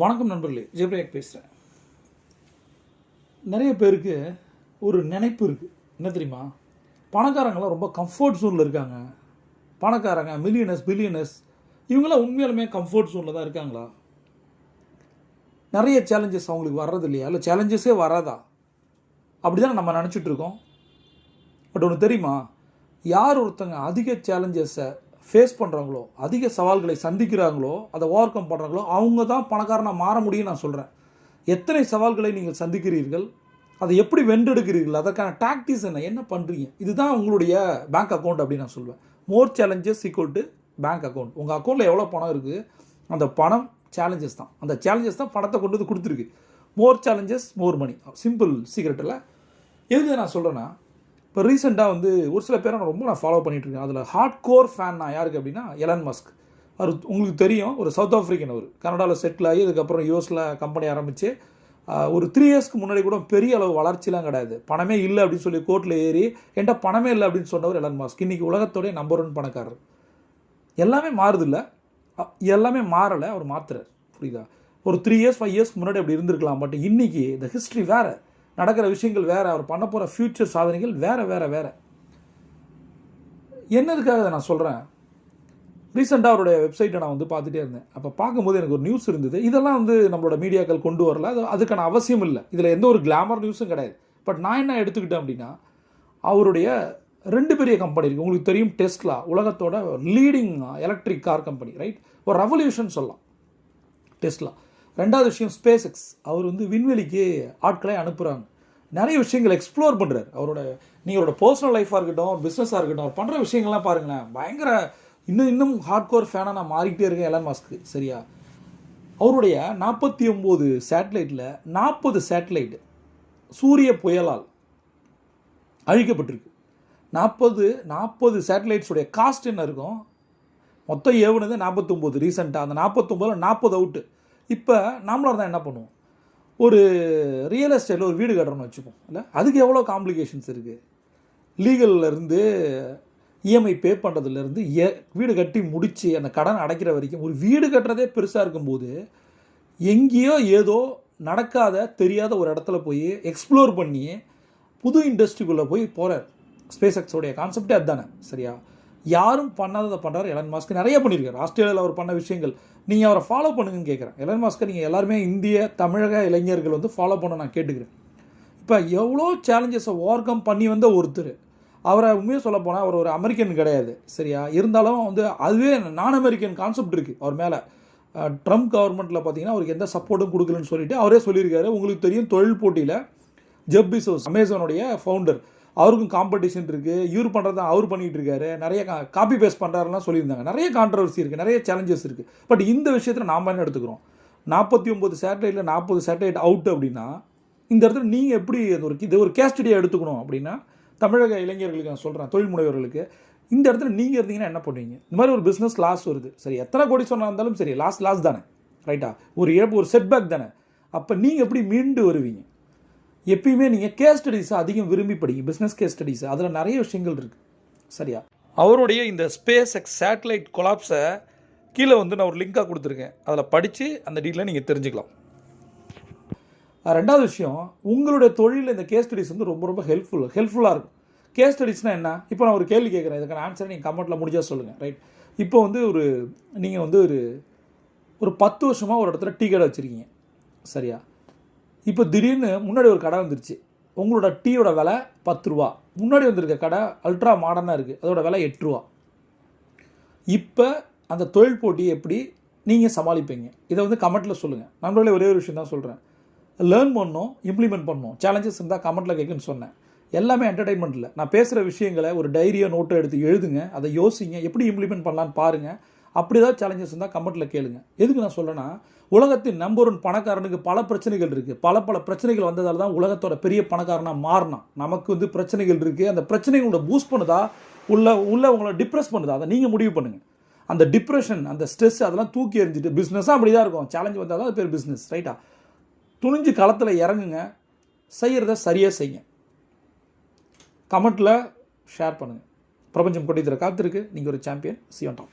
வணக்கம் நண்பர்களே ஜெயபிரேக் பேசுகிறேன் நிறைய பேருக்கு ஒரு நினைப்பு இருக்குது என்ன தெரியுமா? பணக்காரங்களாம் ரொம்ப கம்ஃபர்ட் ஜோனில் இருக்காங்க. பணக்காரங்க மில்லியனர்ஸ் பில்லியனர்ஸ் இவங்களாம் உண்மையாலுமே கம்ஃபர்ட் ஜோனில் தான் இருக்காங்களா? நிறைய சேலஞ்சஸ் அவங்களுக்கு வர்றது இல்லையா? இல்லை சேலஞ்சஸே வராதா? அப்படி தான் நம்ம நினச்சிட்டு இருக்கோம். பட் ஒன்று தெரியுமா? யார் ஒருத்தங்க அதிக சேலஞ்சஸை ஃபேஸ் பண்ணுறாங்களோ அதிக சவால்களை சந்திக்கிறாங்களோ அதை ஓவர் கம் பண்ணுறாங்களோ அவங்க தான் பணக்காரனாக மாற முடியும் நான் சொல்கிறேன் எத்தனை சவால்களை நீங்கள் சந்திக்கிறீர்கள்? அதை எப்படி வென்றெடுக்கிறீர்கள்? அதற்கான டாக்டிஸ் என்ன? என்ன பண்ணுறீங்க இதுதான் உங்களுடைய பேங்க் அக்கௌண்ட் அப்படின்னு நான் சொல்லுவேன் more challenges equal to bank account உங்கள் அக்கௌண்ட்டில் எவ்வளோ பணம் இருக்குது அந்த பணம் சேலஞ்சஸ் தான். அந்த சேலஞ்சஸ் தான் பணத்தை கொண்டு வந்து கொடுத்துருக்கு. மோர் சேலஞ்சஸ் மோர் மணி சிம்பிள் சீக்ரெட்டில் எதுக்கு நான் சொல்கிறேன்னா இப்போ ரீசெண்டாக வந்து ஒரு சில பேரை நான் ரொம்ப நான் ஃபாலோ பண்ணிகிட்ருக்கேன் அதில் ஹார்ட் கோர் ஃபேன் நான் யாருக்கு அப்படின்னா எலன் மஸ்க் அவர் உங்களுக்கு தெரியும் ஒரு சவுத் ஆஃப்ரிக்கன் அவர். கனடாவில் செட்டில் ஆகி அதுக்கப்புறம் யூஎஸில் கம்பெனி ஆரம்பித்து ஒரு த்ரீ இயர்ஸ்க்கு முன்னாடி கூட பெரிய அளவு வளர்ச்சிலாம் கிடையாது. பணமே இல்லை அப்படின்னு சொல்லி கோர்ட்டில் ஏறி என்கிட்ட பணமே இல்லை அப்படின்னு சொன்னவர் எலன் மாஸ்க் இன்றைக்கி உலகத்தோடைய நம்பர் ஒன் பணக்காரர். எல்லாமே மாறுதில்ல. எல்லாமே மாறலை அவர் மாத்துறார். புரியுதா? ஒரு த்ரீ இயர்ஸ் ஃபைவ் இயர்ஸ்க்கு முன்னாடி அப்படி இருந்திருக்கலாம். பட் இன்றைக்கி இந்த ஹிஸ்ட்ரி வேறு. நடக்கிற விஷயங்கள் வேறு அவர் பண்ண போகிற ஃப்யூச்சர் சாதனைகள் வேறு வேறு வேறு. என்னதுக்காக இதை நான் சொல்கிறேன் ரீசெண்டாக அவருடைய வெப்சைட்டை நான் வந்து பார்த்துட்டே இருந்தேன். அப்போ பார்க்கும்போது எனக்கு ஒரு நியூஸ் இருந்தது. இதெல்லாம் வந்து நம்மளோட மீடியாக்கள் கொண்டு வரல. அது அதுக்கான அவசியம் இல்லை. இதில் எந்த ஒரு கிளாமர் நியூஸும் கிடையாது. பட் நான் என்ன எடுத்துக்கிட்டேன் அப்படின்னா அவருடைய ரெண்டு பெரிய கம்பெனி இருக்குது உங்களுக்கு தெரியும் டெஸ்ட்லா உலகத்தோட leading electric car company right ஒரு ரெவல்யூஷன் சொல்லலாம். டெஸ்ட்லா ரெண்டாவது விஷயம் ஸ்பேஸ் எக்ஸ் அவர் வந்து விண்வெளிக்கு ஆட்களை அனுப்புகிறாங்க நிறைய விஷயங்கள் எக்ஸ்ப்ளோர் பண்ணுறாரு அவரோட நீங்களோட பர்சனல் லைஃபாக இருக்கட்டும் பிஸ்னஸாக இருக்கட்டும் அவர் பண்ணுற விஷயங்கள்லாம் பாருங்களேன். பயங்கர இன்னும் இன்னும் ஹார்ட் கோர் ஃபேனாக நான் மாறிக்கிட்டே இருக்கேன் எலன் மாஸ்க்கு சரியா? அவருடைய நாற்பத்தி ஒம்பது சேட்டலைட்டில் நாற்பது சேட்டலைட் சூரிய புயலால் அழிக்கப்பட்டிருக்கு. நாற்பது நாற்பது சேட்டலைட்ஸுடைய காஸ்ட் என்ன இருக்கும்? மொத்தம் ஏவுனது நாற்பத்தொம்போது ரீசெண்டாக அந்த நாற்பத்தொம்போதில் நாற்பது அவுட்டு இப்போ நாமளாக இருந்தால் என்ன பண்ணுவோம்? ஒரு ரியல் எஸ்டேட்டில் ஒரு வீடு கட்டுறோம்னு வச்சுப்போம். இல்லை? அதுக்கு எவ்வளோ காம்ப்ளிகேஷன்ஸ் இருக்குது லீகல்லேருந்து இஎம்ஐ பே பண்ணுறதுலேருந்து ஏ வீடு கட்டி முடித்து அந்த கடன் அடைக்கிற வரைக்கும் ஒரு வீடு கட்டுறதே பெருசாக இருக்கும்போது எங்கேயோ ஏதோ நடக்காத தெரியாத ஒரு இடத்துல போய் எக்ஸ்ப்ளோர் பண்ணி புது இண்டஸ்ட்ரிக்குள்ளே போய் போகிறார் ஸ்பேஸ் எக்ஸோடைய கான்செப்டே அதுதானே சரியா? யாரும் பண்ணாததை பண்ணுறாரு எலன் மாஸ்க் நிறைய பண்ணியிருக்காரு. ஆஸ்திரேலியாவில் அவர் பண்ண விஷயங்கள். நீங்கள் அவரை ஃபாலோ பண்ணுங்கன்னு கேட்குறேன் எலன் மாஸ்க்கை நீங்கள் எல்லாருமே இந்திய தமிழக இளைஞர்கள் வந்து ஃபாலோ பண்ண நான் கேட்டுக்கிறேன். இப்போ எவ்வளோ சேலஞ்சஸை ஓவர் கம் பண்ணி வந்த ஒருத்தர். அவரை உண்மையாக சொல்ல போனால் அவர் ஒரு அமெரிக்கன் கிடையாது. சரியா? இருந்தாலும் வந்து அதுவே நான் அமெரிக்கன் கான்செப்ட் இருக்குது அவர் மேலே ட்ரம்ப் கவர்மெண்ட்டில் பார்த்தீங்கன்னா அவருக்கு எந்த சப்போர்ட்டும் கொடுக்கலன்னு சொல்லிட்டு அவரே சொல்லியிருக்காரு. உங்களுக்கு தெரியும் தொழில் போட்டியில் ஜெப் பிசோஸ் அமேசானுடைய ஃபவுண்டர் அவருக்கும் காம்படிஷன் இருக்குது இவர் பண்ணுறத அவர் பண்ணிகிட்டு இருக்காரு. நிறைய காப்பி பேஸ்ட் பண்ணுறாருலாம் சொல்லியிருந்தாங்க. நிறைய கான்ட்ரவர்சி இருக்குது நிறைய சேலஞ்சஸ் இருக்குது பட் இந்த விஷயத்தில் நாம் என்ன எடுத்துக்கிறோம்? நாற்பத்தி ஒம்பது சேட்டலைட்டில் நாற்பது சேட்டலைட் அவுட் அப்படின்னா இந்த இடத்துல நீங்கள் எப்படி அது ஒரு இது ஒரு கேஸ்டடியாக எடுத்துக்கணும் அப்படின்னா தமிழக இளைஞர்களுக்கு நான் சொல்கிறேன் தொழில் முனைவர்களுக்கு இந்த இடத்துல நீங்கள் இருந்தீங்கன்னா என்ன பண்ணுவீங்க? இந்த மாதிரி ஒரு பிஸ்னஸ் லாஸ் வருது. சரி எத்தனை கோடி சொன்னா இருந்தாலும் சரி லாஸ் லாஸ் தானே. ரைட்டா ஒரு இழப்பு ஒரு செட்பேக் தானே. அப்போ நீங்கள் எப்படி மீண்டு வருவீங்க? எப்பயுமே நீங்கள் கேஸ் ஸ்டடீஸை அதிகம் விரும்பி படிங்க பிஸ்னஸ் கேஸ் ஸ்டடீஸ் அதில் நிறைய விஷயங்கள் இருக்குது சரியா? அவருடைய இந்த ஸ்பேஸ் எக்ஸ் சேட்டலைட் கொலாப்ஸை கீழே வந்து நான் ஒரு லிங்காக கொடுத்துருக்கேன். அதில் படித்து அந்த டீட்டெயிலை நீங்கள் தெரிஞ்சுக்கலாம். ரெண்டாவது விஷயம் உங்களுடைய தொழிலில் இந்த கேஸ் ஸ்டடிஸ் வந்து ரொம்ப ரொம்ப ஹெல்ப்ஃபுல் ஹெல்ப்ஃபுல்லாக இருக்கும். கேஸ் ஸ்டடிஸ்னால் என்ன? இப்போ நான் ஒரு கேள்வி கேட்குறேன். இதுக்கான ஆன்சரை நீங்கள் கமெண்ட்டில் முடிஞ்சா சொல்லுங்கள் ரைட் இப்போ வந்து ஒரு நீங்கள் வந்து ஒரு ஒரு பத்து வருஷமாக ஒரு இடத்துல டீ கடை வச்சுருக்கீங்க. சரியா? இப்போ திடீர்னு முன்னாடி ஒரு கடை வந்துருச்சு. உங்களோட டீயோட விலை பத்து ரூபா. முன்னாடி வந்திருக்க கடை அல்ட்ரா மாடர்னாக இருக்குது அதோட விலை எட்டு ரூபா. இப்போ அந்த தொழில் போட்டியை எப்படி நீங்கள் சமாளிப்பீங்க? இதை வந்து கமெண்ட்டில் சொல்லுங்கள் நம்மளே ஒரே ஒரு விஷயம் தான் சொல்கிறேன் லேர்ன் பண்ணோம் இம்ப்ளிமெண்ட் பண்ணோம் சேலஞ்சஸ் இருந்தால் கமெண்ட்டில் கேட்குன்னு சொன்னேன். எல்லாமே என்டர்டைன்மெண்ட்டில் நான் பேசுகிற விஷயங்களை ஒரு டைரியோ நோட்டோ எடுத்து எழுதுங்க. அதை யோசிங்க. எப்படி இம்ப்ளிமெண்ட் பண்ணலான்னு பாருங்கள் அப்படி ஏதாவது சேலஞ்சஸ் இருந்தால் கமெண்ட்டில் கேளுங்க. எதுக்கு நான் சொல்கிறேன்னா உலகத்தின் நம்பர் ஒன் பணக்காரனுக்கு பல பிரச்சனைகள் இருக்குது பல பல பிரச்சனைகள் வந்ததால் தான் உலகத்தோட பெரிய பணக்காரனாக மாறினான். நமக்கு வந்து பிரச்சனைகள் இருக்குது அந்த பிரச்சனைகளோட பூஸ்ட் பண்ணுதா? உள்ள உள்ள உங்களை டிப்ரெஸ் பண்ணுதா? அதை நீங்கள் முடிவு பண்ணுங்கள் அந்த டிப்ரெஷன் அந்த ஸ்ட்ரெஸ் அதெல்லாம் தூக்கி எறிஞ்சிட்டு பிஸ்னஸாக அப்படி தான் இருக்கும். சேலஞ்ச் வந்தால் தான் அது பேர் பிஸ்னஸ் ரைட்டா துணிஞ்சு களத்தில் இறங்குங்க. செய்கிறத சரியாக செய்யுங்க. கமெண்ட்டில் ஷேர் பண்ணுங்கள் பிரபஞ்சம் கொட்டித்தர காத்திருக்கு. நீங்கள் ஒரு சாம்பியன் சியோன் டாப்